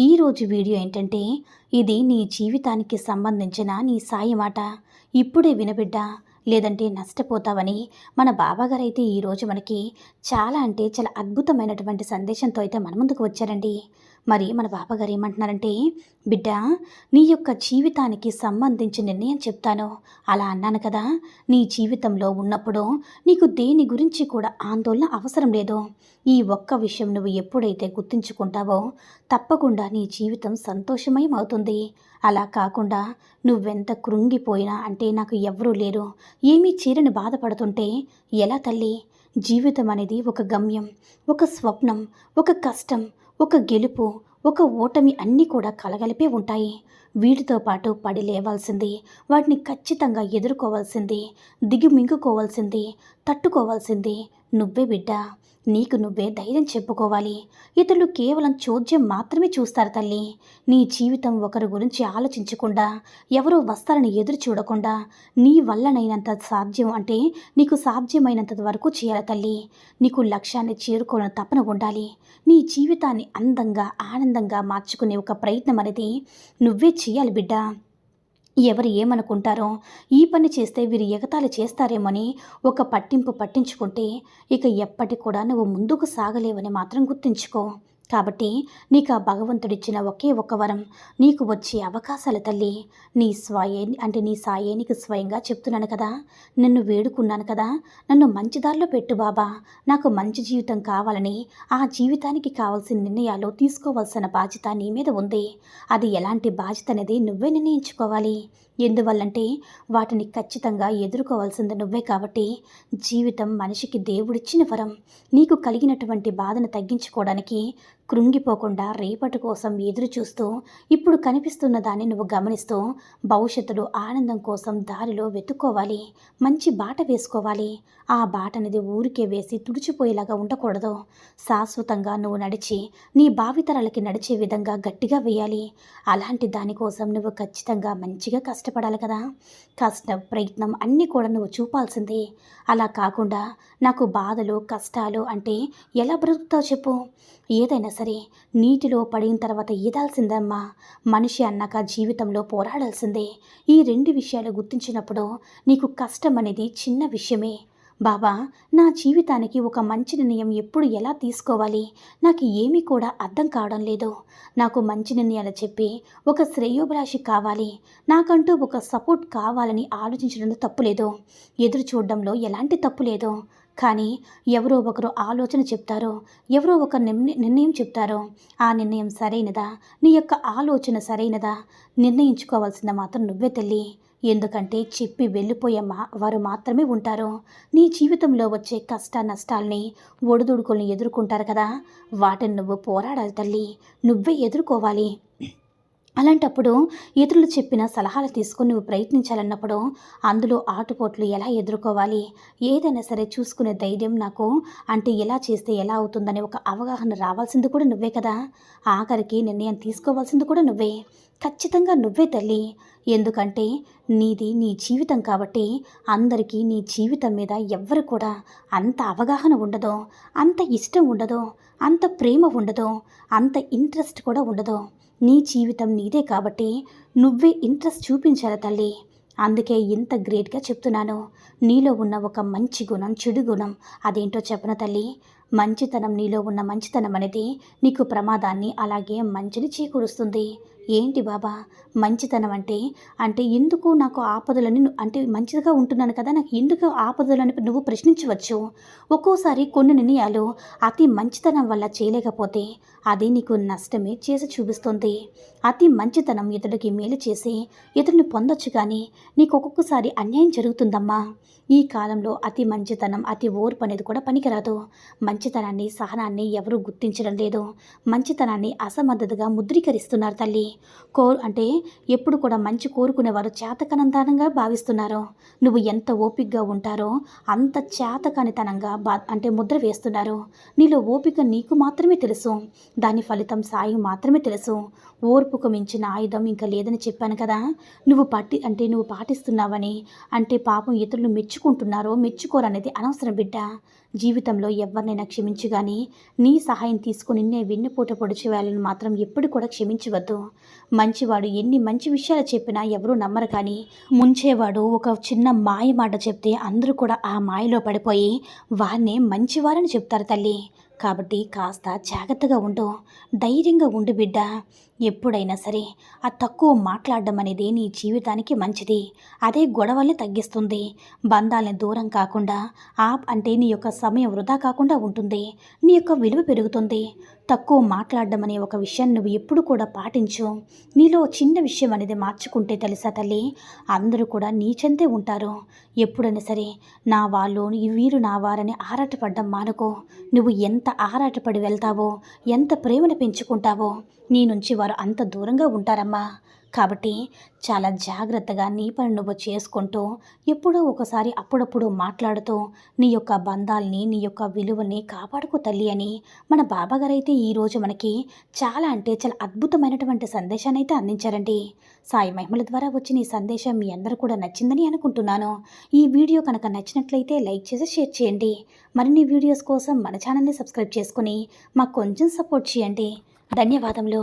ఈరోజు వీడియో ఏంటంటే ఇది నీ జీవితానికి సంబంధించిన నీ సాయి మాట. ఇప్పుడే వినబిడ్డా? లేదంటే నష్టపోతావని మన బాబాగారు అయితే ఈరోజు మనకి చాలా అంటే చాలా అద్భుతమైనటువంటి సందేశంతో అయితే మన ముందుకు వచ్చారండి. మరి మన బాబాగారు ఏమంటున్నారంటే బిడ్డ నీ యొక్క జీవితానికి సంబంధించి నిర్ణయం చెప్తాను. అలా అన్నాను కదా నీ జీవితంలో ఉన్నప్పుడు నీకు దేని గురించి కూడా ఆందోళన అవసరం లేదు. ఈ ఒక్క విషయం నువ్వు ఎప్పుడైతే గుర్తుంచుకుంటావో తప్పకుండా నీ జీవితం సంతోషమయం అవుతుంది అలా కాకుండా నువ్వెంత కృంగిపోయినా అంటే నాకు ఎవరూ లేరు. ఏమీ చీరని బాధపడుతుంటే ఎలా తల్లి? జీవితం అనేది ఒక గమ్యం ఒక స్వప్నం ఒక కష్టం ఒక గెలుపు ఒక ఓటమి అన్నీ కూడా కలగలిపే ఉంటాయి. వీటితో పాటు పడి లేవాల్సింది వాటిని ఖచ్చితంగా ఎదుర్కోవాల్సింది దిగి మింగుకోవాల్సింది తట్టుకోవాల్సింది నువ్వే బిడ్డ. నీకు నువ్వే ధైర్యం చెప్పుకోవాలి. ఇతరులు కేవలం చోద్యం మాత్రమే చూస్తారు తల్లి. నీ జీవితం ఒకరి గురించి ఆలోచించకుండా ఎవరో వస్తారని ఎదురు చూడకుండా నీ వల్లనైనంత సాధ్యం అంటే నీకు సాధ్యమైనంత వరకు చేయాలి తల్లి. నీకు లక్ష్యాన్ని చేరుకోవాలని తపన ఉండాలి. నీ జీవితాన్ని అందంగా ఆనందంగా మార్చుకునే ఒక ప్రయత్నం అనేది నువ్వే చేయాలి బిడ్డ. ఎవరు ఏమనుకుంటారో? ఈ పని చేస్తే వీరు ఎగతాళి చేస్తారేమని ఒక పట్టింపు పట్టించుకుంటే ఇక ఎప్పటి కూడా నువ్వు ముందుకు సాగలేవని మాత్రం గుర్తుంచుకో. కాబట్టి నీకు ఆ భగవంతుడిచ్చిన ఒకే ఒక వరం. నీకు వచ్చే అవకాశాలు తల్లి నీ స్వయే అంటే నీ సాయే నీకు స్వయంగా చెప్తున్నాను కదా. నిన్ను వేడుకున్నాను కదా. నన్ను మంచి దారిలో పెట్టు బాబా. నాకు మంచి జీవితం కావాలని ఆ జీవితానికి కావాల్సిన నిర్ణయాలు తీసుకోవాల్సిన బాధ్యత నీ మీద ఉంది. అది ఎలాంటి బాధ్యత అనేది నువ్వే నిర్ణయించుకోవాలి. ఎందువల్లంటే వాటిని ఖచ్చితంగా ఎదుర్కోవాల్సింది నువ్వే కాబట్టి జీవితం మనిషికి దేవుడిచ్చిన వరం. నీకు కలిగినటువంటి బాధను తగ్గించుకోవడానికి కృంగిపోకుండా రేపటి కోసం ఎదురు చూస్తూ ఇప్పుడు కనిపిస్తున్న దాన్ని నువ్వు గమనిస్తూ భవిష్యత్తులో ఆనందం కోసం దారిలో వెతుక్కోవాలి. మంచి బాట వేసుకోవాలి. ఆ బాట అనేది ఊరికే వేసి తుడిచిపోయేలాగా ఉండకూడదు. శాశ్వతంగా నువ్వు నడిచి నీ భావితరాలకి నడిచే విధంగా గట్టిగా వేయాలి. అలాంటి దానికోసం నువ్వు ఖచ్చితంగా మంచిగా కష్టపడాలి కదా. కష్ట ప్రయత్నం అన్నీ కూడా నువ్వు చూపాల్సిందే. అలా కాకుండా నాకు బాధలు కష్టాలు అంటే ఎలా బ్రతుకుతావు చెప్పు. ఏదైనా సరే నీటిలో పడిన తర్వాత ఈదాల్సిందమ్మా. మనిషి అన్నాక జీవితంలో పోరాడాల్సిందే. ఈ రెండు విషయాలు గుర్తించినప్పుడు నీకు కష్టం అనేది చిన్న విషయమే. బాబా నా జీవితానికి ఒక మంచి నిర్ణయం ఎప్పుడు ఎలా తీసుకోవాలి? నాకు ఏమీ కూడా అర్థం కావడం లేదు. నాకు మంచి నిర్ణయాలు చెప్పి ఒక శ్రేయోభిలాషి కావాలి. నాకంటూ ఒక సపోర్ట్ కావాలని ఆలోచించడంలో తప్పు లేదు. ఎదురు చూడడంలో ఎలాంటి తప్పు లేదు. కానీ ఎవరో ఒకరు ఆలోచన చెప్తారో ఎవరో ఒక నిర్ణయం చెప్తారో ఆ నిర్ణయం సరైనదా? నీ యొక్క ఆలోచన సరైనదా? నిర్ణయించుకోవాల్సింది మాత్రం నువ్వే తల్లి. ఎందుకంటే చెప్పి వెళ్ళిపోయే మా వారు మాత్రమే ఉంటారు. నీ జీవితంలో వచ్చే కష్ట నష్టాల్ని ఒడిదుడుకుల్ని ఎదుర్కొంటారు కదా? వాటిని నువ్వు పోరాడాలి తల్లి. నువ్వే ఎదుర్కోవాలి. అలాంటప్పుడు ఇతరులు చెప్పిన సలహాలు తీసుకుని నువ్వు ప్రయత్నించాలన్నప్పుడు అందులో ఆటుపోట్లు ఎలా ఎదుర్కోవాలి? ఏదైనా సరే చూసుకునే ధైర్యం నాకు అంటే ఎలా చేస్తే ఎలా అవుతుందనే ఒక అవగాహన రావాల్సింది కూడా నువ్వే కదా. ఆఖరికి నిర్ణయం తీసుకోవాల్సింది కూడా నువ్వే. ఖచ్చితంగా నువ్వే తల్లి. ఎందుకంటే నీది నీ జీవితం కాబట్టి అందరికీ నీ జీవితం మీద ఎవ్వరు కూడా అంత అవగాహన ఉండదు. అంత ఇష్టం ఉండదు. అంత ప్రేమ ఉండదు. అంత ఇంట్రెస్ట్ కూడా ఉండదు. నీ జీవితం నీదే కాబట్టి నువ్వే ఇంట్రెస్ట్ చూపించాలి తల్లి. అందుకే ఇంత గ్రేట్గా చెప్తున్నాను. నీలో ఉన్న ఒక మంచి గుణం చెడు గుణం అదేంటో చెప్పన తల్లి? మంచితనం నీలో ఉన్న మంచితనం అనేది నీకు ప్రమాదాన్ని అలాగే మంచిని చేకూరుస్తుంది. ఏంటి బాబా మంచితనం అంటే? అంటే ఎందుకు నాకు ఆపదలని అంటే మంచిగా ఉంటున్నాను కదా నాకు ఎందుకు ఆపదలని నువ్వు ప్రశ్నించవచ్చు? ఒక్కోసారి కొన్ని నిర్ణయాలు అతి మంచితనం వల్ల చేయలేకపోతే అది నీకు నష్టమే చేసి చూపిస్తుంది. అతి మంచితనం ఇతడికి మేలు చేసి ఇతడిని పొందొచ్చు కానీ నీకు ఒక్కొక్కసారి అన్యాయం జరుగుతుందమ్మా. ఈ కాలంలో అతి మంచితనం అతి ఓర్పు అనేది కూడా పనికిరాదు. మంచితనాన్ని సహనాన్ని ఎవరూ గుర్తించడం లేదు. మంచితనాన్ని అసమర్థతగా ముద్రీకరిస్తున్నారు తల్లి. కో అంటే ఎప్పుడు కూడా మంచి కోరుకునేవారు చేతకనంతనంగా భావిస్తున్నారు. నువ్వు ఎంత ఓపికగా ఉంటారో అంత చేతకానితనంగా బా అంటే ముద్ర వేస్తున్నారు. నీలో ఓపిక నీకు మాత్రమే తెలుసు. దాని ఫలితం సాయం మాత్రమే తెలుసు. ఓర్పుకు మించిన ఆయుధం ఇంకా లేదని చెప్పాను కదా. నువ్వు పట్టి అంటే నువ్వు పాటిస్తున్నావని అంటే పాపం ఇతరులు మెచ్చుకుంటున్నారో మెచ్చుకోరనేది అనవసరం బిడ్డ. జీవితంలో ఎవరినైనా క్షమించు కానీ నీ సహాయం తీసుకుని నిన్నే వెన్నుపూట పొడిచే వాళ్ళని మాత్రం ఎప్పుడు కూడా క్షమించవద్దు. మంచివాడు ఎన్ని మంచి విషయాలు చెప్పినా ఎవరూ నమ్మరు కానీ ముంచేవాడు ఒక చిన్న మాయ మాట చెప్తే అందరూ కూడా ఆ మాయలో పడిపోయి వారినే మంచివారని చెప్తారు తల్లి. కాబట్టి కాస్త జాగ్రత్తగా ఉండు. ధైర్యంగా ఉండు బిడ్డ. ఎప్పుడైనా సరే ఆ తక్కువ మాట్లాడడం అనేది నీ జీవితానికి మంచిది. అదే గొడవల్ని తగ్గిస్తుంది. బంధాలని దూరం కాకుండా ఆప్ అంటే నీ యొక్క సమయం వృధా కాకుండా ఉంటుంది. నీ యొక్క విలువ పెరుగుతుంది. తక్కువ మాట్లాడడం అనే ఒక విషయాన్ని నువ్వు ఎప్పుడు కూడా పాటించు. నీలో చిన్న విషయం అనేది మార్చుకుంటే తెలుసా తల్లి? అందరూ కూడా నీ చెంతే ఉంటారు. ఎప్పుడైనా సరే నా వాళ్ళు వీరు నా వారని ఆరాటపడ్డం మానుకో. నువ్వు ఎంత ఆరాటపడి వెళ్తావో ఎంత ప్రేమను పెంచుకుంటావో నీ నుంచి వారు అంత దూరంగా ఉంటారమ్మా. కాబట్టి చాలా జాగ్రత్తగా నీ పని నువ్వు చేసుకుంటూ ఎప్పుడో ఒకసారి అప్పుడప్పుడు మాట్లాడుతూ నీ యొక్క బంధాల్ని నీ యొక్క విలువని కాపాడుకో తల్లి అని మన బాబాగారైతే ఈరోజు మనకి చాలా అంటే చాలా అద్భుతమైనటువంటి సందేశాన్ని అయితే అందించారండి. సాయి మహిమల ద్వారా వచ్చిన ఈ సందేశం మీ అందరూ కూడా నచ్చిందని అనుకుంటున్నాను. ఈ వీడియో కనుక నచ్చినట్లయితే లైక్ చేసి షేర్ చేయండి. మరిన్ని వీడియోస్ కోసం మన ఛానల్ని సబ్స్క్రైబ్ చేసుకుని మాకు కొంచెం సపోర్ట్ చేయండి. ధన్యవాదములు.